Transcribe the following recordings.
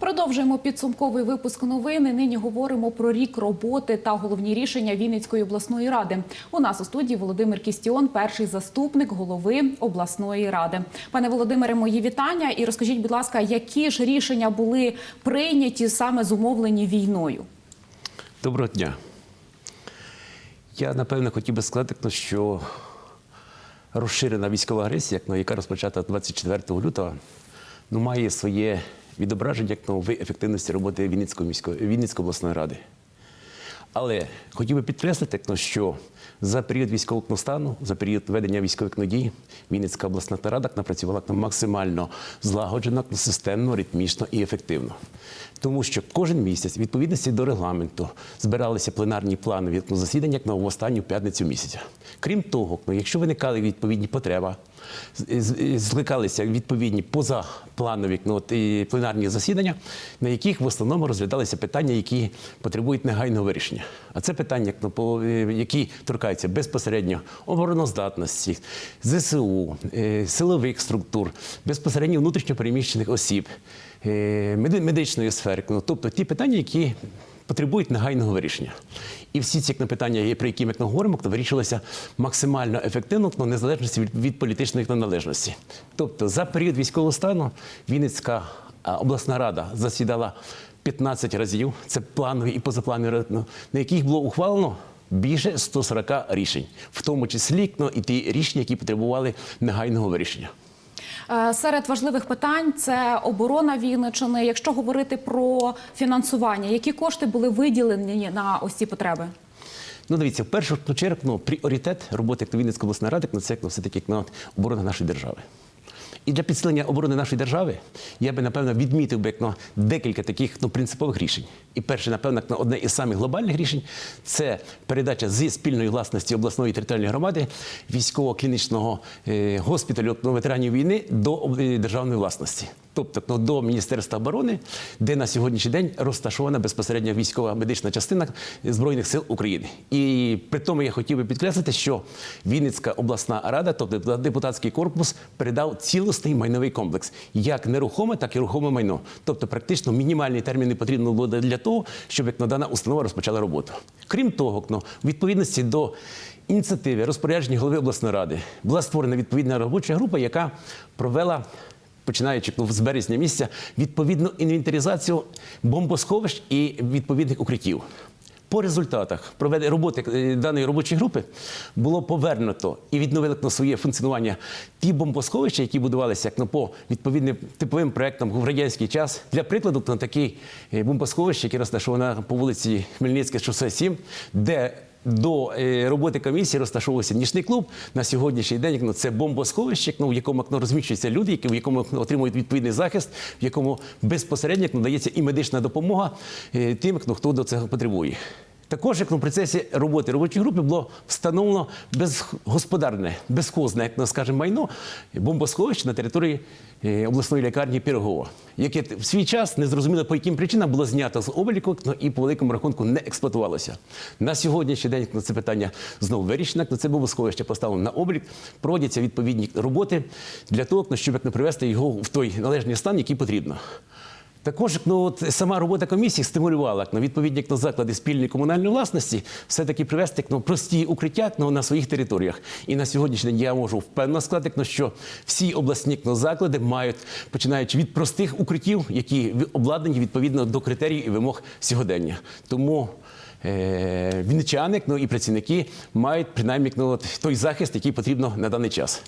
Продовжуємо підсумковий випуск новин. І Нині говоримо про рік роботи та головні рішення Вінницької обласної ради. У нас у студії Володимир Кістіон, перший заступник голови обласної ради. Пане Володимире, мої вітання. І розкажіть, будь ласка, які ж рішення були прийняті саме зумовлені війною? Доброго дня. Я напевно хотів би сказати, що розширена військова агресія, як, яка розпочата 24 лютого, ну, має своє відображення як, нової ефективності роботи Вінницької міської Вінницької обласної ради. Але хотів би підкреслити, ну, що за період військового ну, стану, за період ведення військових надій, Вінницька обласна рада напрацювала ну, максимально злагоджено, ну, системно, ритмічно і ефективно. Тому що кожен місяць, в відповідності до регламенту, збиралися пленарні ну, засідання як, в останню п'ятницю місяця. Крім того, ну, якщо виникали відповідні потреби, зкликалися відповідні позапланові ну, пленарні засідання, на яких в основному розглядалися питання, які потребують негайного вирішення. А це питання, ну, е, які торкаються безпосередньо обороноздатності, ЗСУ, е, силових структур, безпосередньо внутрішньопереміщених осіб, медичної сфери, ну, тобто ті питання, які потребують негайного вирішення. І всі ці питання, про які ми говоримо, то вирішувалися максимально ефективно, ну, незалежності від, політичної належності. Тобто, за період військового стану Вінницька обласна рада засідала 15 разів. Це планові і позапланові, ну, на яких було ухвалено. Більше 140 рішень, в тому числі і ті рішення, які потребували негайного вирішення. Е, Серед важливих питань це оборона Вінничини. Якщо говорити про фінансування, які кошти були виділені на ось ці потреби? Ну, дивіться, в першу чергу ну, пріоритет роботи як Вінницької обласної ради на це як, на все-таки як, ну, оборона нашої держави. І для підсилення оборони нашої держави я би напевно відмітив би як, ну, декілька таких ну, принципових рішень. І перше, напевно, ну, одне із самих глобальних рішень це передача зі спільної власності обласної територіальної громади військово-клінічного е, госпіталю ветеранів війни до е, державної власності. Тобто ну, до Міністерства оборони, де на сьогоднішній день розташована безпосередньо військова медична частина Збройних сил України. І при тому я хотів би підкреслити, що Вінницька обласна рада, тобто депутатський корпус, передав цілісний майновий комплекс, як нерухоме, так і рухоме майно. Тобто, практично мінімальні терміни потрібно було для того, щоб як на дана установа розпочала роботу. Крім того, ну, в відповідності до ініціативи розпорядження голови обласної ради була створена відповідна робоча група, яка провела починаючи ну, з березня місяця, відповідну інвентаризацію бомбосховищ і відповідних укриттів. По результатах проведення роботи е, даної робочої групи було повернуто і відновили на своє функціонування ті бомбосховища, які будувалися як ну, по відповідним типовим проектам в радянський час. Для прикладу, на такі е, бомбосховища, які розташовані по вулиці Хмельницьке, шосе 7, де до е, роботи комісії розташовувався нічний клуб. На сьогоднішній день ну, це бомбосховище, ну, в якому ну, розміщуються люди, які в якому ну, отримують відповідний захист, в якому безпосередньо ну, і медична допомога е, тим, ну, хто до цього потребує. Також, як в процесі роботи робочої групи було встановлено безгосподарне, безхозне, як ну, скажемо, майно бомбосховище на території е, обласної лікарні Пірогова, яке в свій час незрозуміло по яким причинам було знято з обліку ну, і по великому рахунку не експлуатувалося. На сьогоднішній день це питання знову вирішено. ну, Це бомбосховище поставлено на облік, проводяться відповідні роботи для того, ну, щоб як не привести його в той належний стан, який потрібно. Також ну, от, сама робота комісії стимулювала ну, відповідні ну, заклади спільної комунальної власності все-таки привести ну, прості укриття ну, на своїх територіях. І на сьогоднішній день я можу впевнено сказати, ну, що всі обласні ну, заклади мають, починаючи від простих укриттів, які обладнані відповідно до критерій і вимог сьогодення. Тому вінничани ну, і працівники мають принаймні ну, той захист, який потрібно на даний час.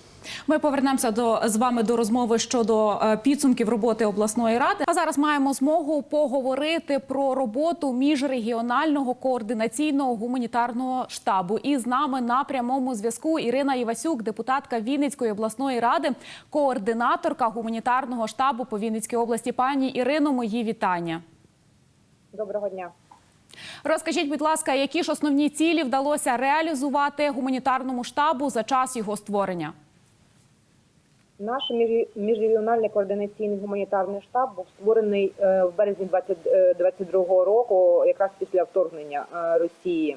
Ми повернемося до з вами до розмови щодо е, підсумків роботи обласної ради. А зараз маємо змогу поговорити про роботу міжрегіонального координаційного гуманітарного штабу. І з нами на прямому зв'язку Ірина Івасюк, депутатка Вінницької обласної ради, координаторка гуманітарного штабу по Вінницькій області. Пані Ірино, мої вітання. Доброго дня. Розкажіть, будь ласка, які ж основні цілі вдалося реалізувати гуманітарному штабу за час його створення? Наш між- міжрегіональний координаційний гуманітарний штаб був створений е, в березні 2022 року, якраз після вторгнення е, Росії.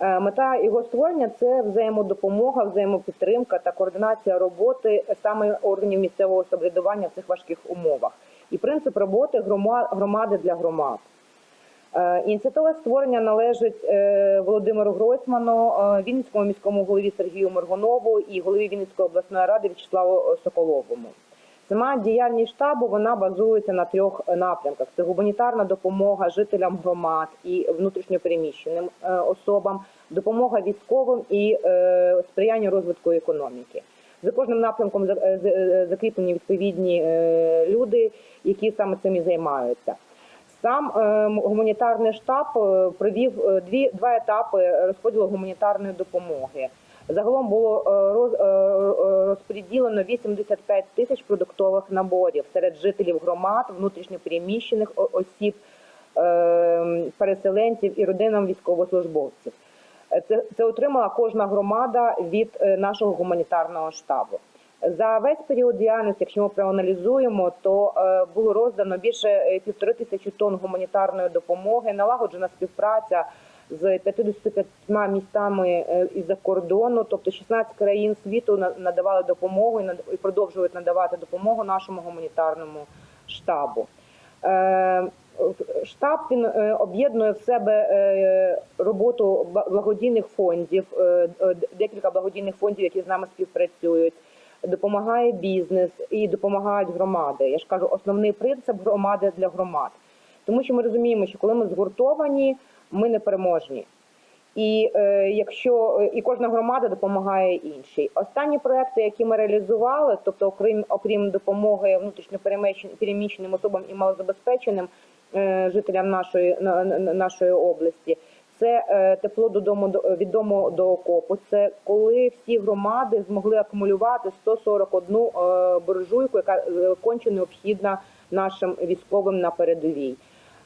Е, Мета його створення це взаємодопомога, взаємопідтримка та координація роботи саме органів місцевого самоврядування в цих важких умовах. і принцип роботи громади для громад. Е, Ініціатива створення належить е, Володимиру Гройсману, е, Вінницькому міському голові Сергію Моргунову і голові Вінницької обласної ради В'ячеславу Соколовому. Сама діяльність штабу вона базується на трьох напрямках: це гуманітарна допомога жителям громад і внутрішньопереміщеним особам, допомога військовим і сприяння розвитку економіки. За кожним напрямком закріплені відповідні люди, які саме цим і займаються. Сам е, гуманітарний штаб е, провів е, дві два етапи розподілу гуманітарної допомоги. Загалом було роз, розподілено 85 тисяч продуктових наборів серед жителів громад, внутрішньопереміщених осіб, переселенців і родинам військовослужбовців. Це, це отримала кожна громада від нашого гуманітарного штабу. За весь період діяльності, якщо ми проаналізуємо, то е, було роздано більше е, півтори тисячі тонн гуманітарної допомоги, налагоджена співпраця з 55 містами е, із-за кордону, тобто 16 країн світу на- надавали допомогу і продовжують надавати допомогу нашому гуманітарному штабу. Штаб він об'єднує в себе роботу благодійних фондів, декілька благодійних фондів, які з нами співпрацюють. Допомагає бізнес і допомагають громади. Я ж кажу, основний принцип громади для громад, тому що ми розуміємо, що коли ми згуртовані, ми непереможні. І е, якщо і кожна громада допомагає іншій. Останні проекти, які ми реалізували, тобто окрім окрім допомоги внутрішньопереміщеним особам і малозабезпеченим е, жителям нашої на, на- нашої області, це е, тепло додому до від дому до окопу. Це коли всі громади змогли акумулювати 141 е, буржуйку, яка е, конче необхідна нашим військовим на передовій.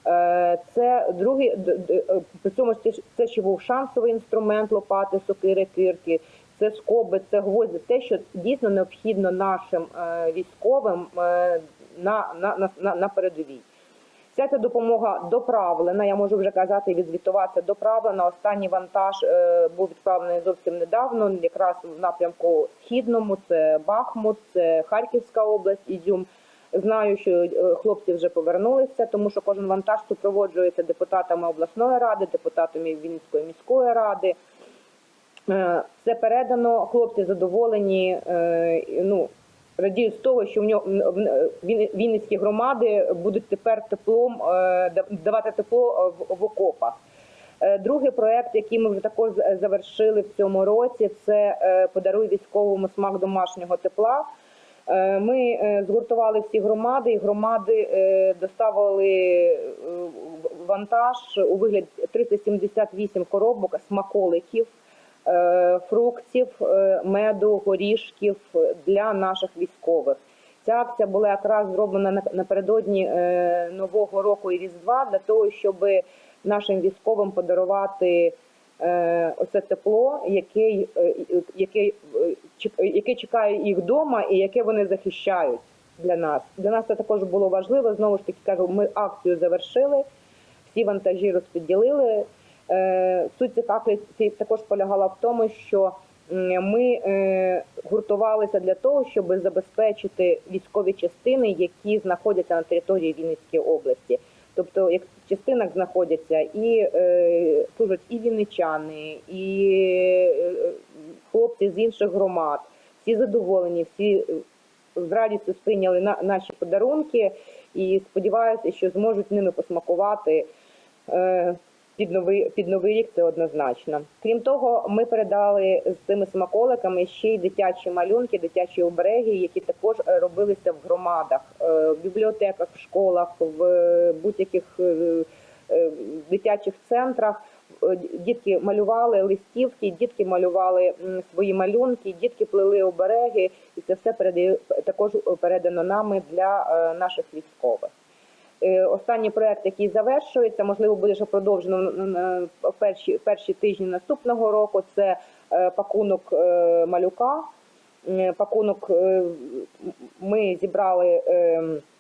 Е, Це другий е, при цьому це ще був шансовий інструмент лопати, сокири, кирки. Це скоби, це гвозді, те, що дійсно необхідно нашим е, військовим е, на, на, на, на передовій. Вся ця допомога доправлена. Я можу вже казати, відзвітуватися доправлена. Останній вантаж е, був відправлений зовсім недавно, якраз в напрямку східному. Це Бахмут, це Харківська область, Ізюм. Знаю, що е, хлопці вже повернулися, тому що кожен вантаж супроводжується депутатами обласної ради, депутатами Вінницької міської ради. Е, Це передано. Хлопці задоволені. Ну радіють з того, що в нього Вінницькі громади будуть тепер теплом е, давати тепло е, в, окопах. Е, Другий проект, який ми вже також завершили в цьому році, це подаруй військовому смак домашнього тепла. Ми згуртували всі громади, і громади доставили вантаж у вигляді 378 коробок смаколиків, фруктів, е, меду, горішків для наших військових. Ця акція була якраз зроблена на- напередодні е, нового року і різдва для того, щоб нашим військовим подарувати е, оце тепло, яке, е, яке, е, яке чекає їх вдома і яке вони захищають для нас. Для нас це також було важливо. Знову ж таки кажу, ми акцію завершили, всі вантажі розподілили. Е, Суть акцій також полягала в тому, що ми е, гуртувалися для того, щоб забезпечити військові частини, які знаходяться на території Вінницької області. Тобто, як в частинах знаходяться і е, служать і вінничани, і хлопці з інших громад. Всі задоволені, всі з радістю сприйняли на, наші подарунки і сподіваюся, що зможуть ними посмакувати під новий під новий рік. Це однозначно. Крім того, ми передали з цими смаколиками ще й дитячі малюнки, дитячі обереги, які також е, робилися в громадах, е, в бібліотеках, в школах, в е, будь-яких дитячих центрах. Дітки малювали листівки, дітки малювали свої малюнки, дітки плели обереги, і це все передає також передано нами для наших військових. Е, Останній проект, який завершується, можливо, буде ще продовжено в перші перші тижні наступного року. Це е, пакунок е, малюка. Пакунок ми зібрали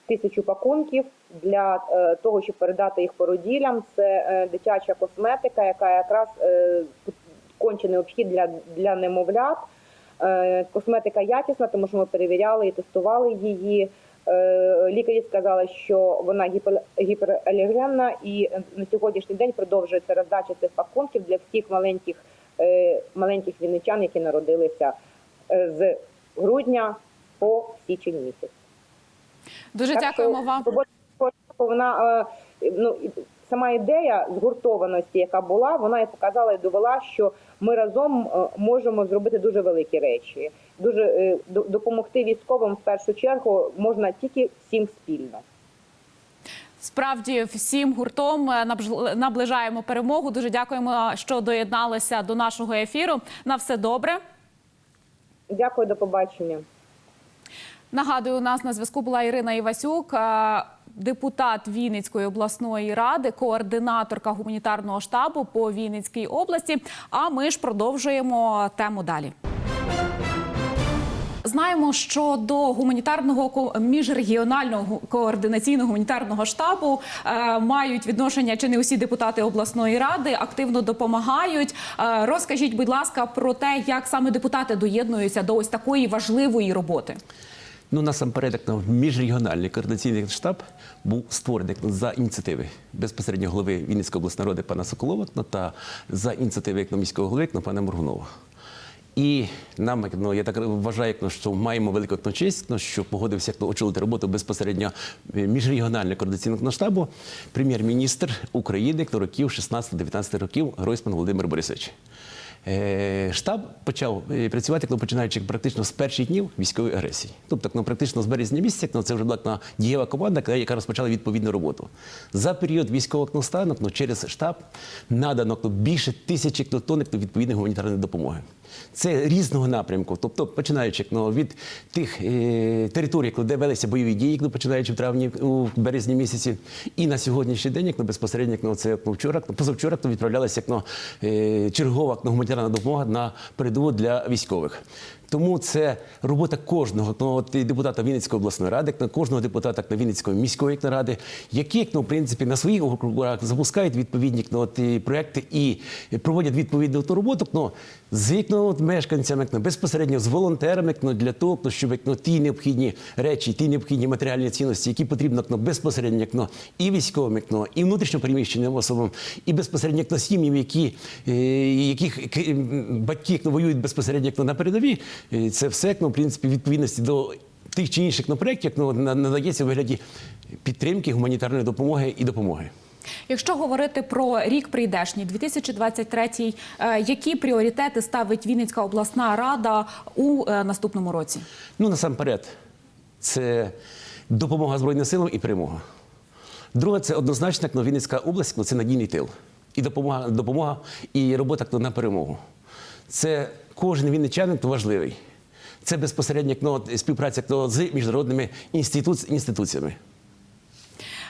тисячу пакунків для того, щоб передати їх породілям. Це дитяча косметика, яка якраз конче необхід для, для немовлят. Косметика якісна, тому що ми перевіряли і тестували її. Е, Лікарі сказали, що вона гіпер- гіпералергенна, і на сьогоднішній день продовжується роздача цих пакунків для всіх маленьких е, маленьких вінничан, які народилися е, з грудня по січень місяць. Дуже Так дякуємо вам. вона ну сама ідея згуртованості, яка була, вона і показала і довела, що ми разом можемо зробити дуже великі речі. Дуже е, допомогти військовим в першу чергу можна тільки всім спільно. Справді всім гуртом е, наближаємо перемогу. Дуже дякуємо, що доєдналися до нашого ефіру. На все добре. Дякую, до побачення. Нагадую, у нас на зв'язку була Ірина Івасюк, е, депутат Вінницької обласної ради, координаторка гуманітарного штабу по Вінницькій області. А ми ж продовжуємо тему далі. Знаємо, що до гуманітарного міжрегіонального координаційного гуманітарного штабу е, мають відношення чи не усі депутати обласної ради активно допомагають. Е, розкажіть, будь ласка, про те, як саме депутати доєднуються до ось такої важливої роботи. Ну, насамперед, на міжрегіональний координаційний штаб був створений за ініціативи безпосередньо голови Вінницької обласної ради пана Соколова та за ініціативи міського голови пана Моргунова. І нам, ну, я так вважаю, що маємо велику честь, ну, що погодився очолити роботу безпосередньо е, міжрегіонального координаційного штабу прем'єр-міністр України років 16-19 років Гройсман Володимир Борисович. Е, Штаб почав е, працювати, ну, починаючи практично з перших днів військової агресії. Тобто, ну, практично з березня місяця ну, це вже була ну, дієва команда, яка- розпочала відповідну роботу. За період військового ну, стану ну, через штаб надано ну, більше тисячі ну, тонн відповідної гуманітарної допомоги. Це різного напрямку, тобто починаючи ну, від тих е, територій, де велися бойові дії, ну, починаючи в травні, у березні місяці, і на сьогоднішній день, як ну, безпосередньо, як, ну, це ну, вчора, ну, позавчора ну, відправлялася як, ну, е, чергова ну, гуманітарна допомога на передову для військових. Тому це робота кожного ну, от, і депутата Вінницької обласної ради, на кожного депутата на Вінницької міської ради, які як, ну, в принципі на своїх округах запускають відповідні ну, от, і проекти і проводять відповідну ту роботу ну, з ну, от, мешканцями, ну, безпосередньо з волонтерами, ну, для того, ну, щоб ну, ті необхідні речі, ті необхідні матеріальні цінності, які потрібно ну, безпосередньо ну, і військовим, ну, і внутрішньо переміщеним особам, і безпосередньо ну, сім'ям, які, е, яких батьки ну, воюють безпосередньо ну, на передовій, Це все ну, в принципі, відповідності до тих чи інших ну, проєктів, як, ну, надається у вигляді підтримки, гуманітарної допомоги і допомоги. Якщо говорити про рік прийдешній, 2023, е, які пріоритети ставить Вінницька обласна рада у е, наступному році? Ну, насамперед, це допомога Збройним силам і перемога. Друге, це однозначно як, Вінницька область, ну, це надійний тил. І допомога, допомога і робота на перемогу. Це кожен вінничанин важливий. Це ну, співпраця з міжнародними інститу- інституціями.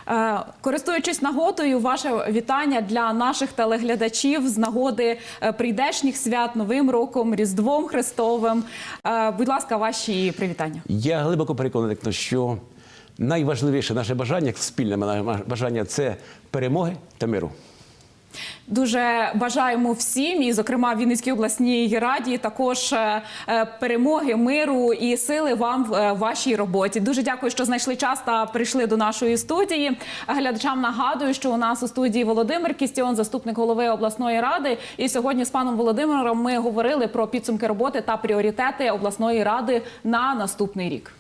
Е, Користуючись нагодою, ваше вітання для наших телеглядачів з нагоди е, прийдешніх свят, Новим роком, Різдвом Христовим. Е, Будь ласка, ваші привітання. Я глибоко переконаний, що найважливіше наше бажання, спільне бажання це перемоги та миру. Дуже бажаємо всім, і зокрема Вінницькій обласній раді, також е, е, перемоги, миру і сили вам в е, вашій роботі. Дуже дякую, що знайшли час та прийшли до нашої студії. Глядачам нагадую, що у нас у студії Володимир Кістіон, заступник голови обласної ради. І сьогодні з паном Володимиром ми говорили про підсумки роботи та пріоритети обласної ради на наступний рік.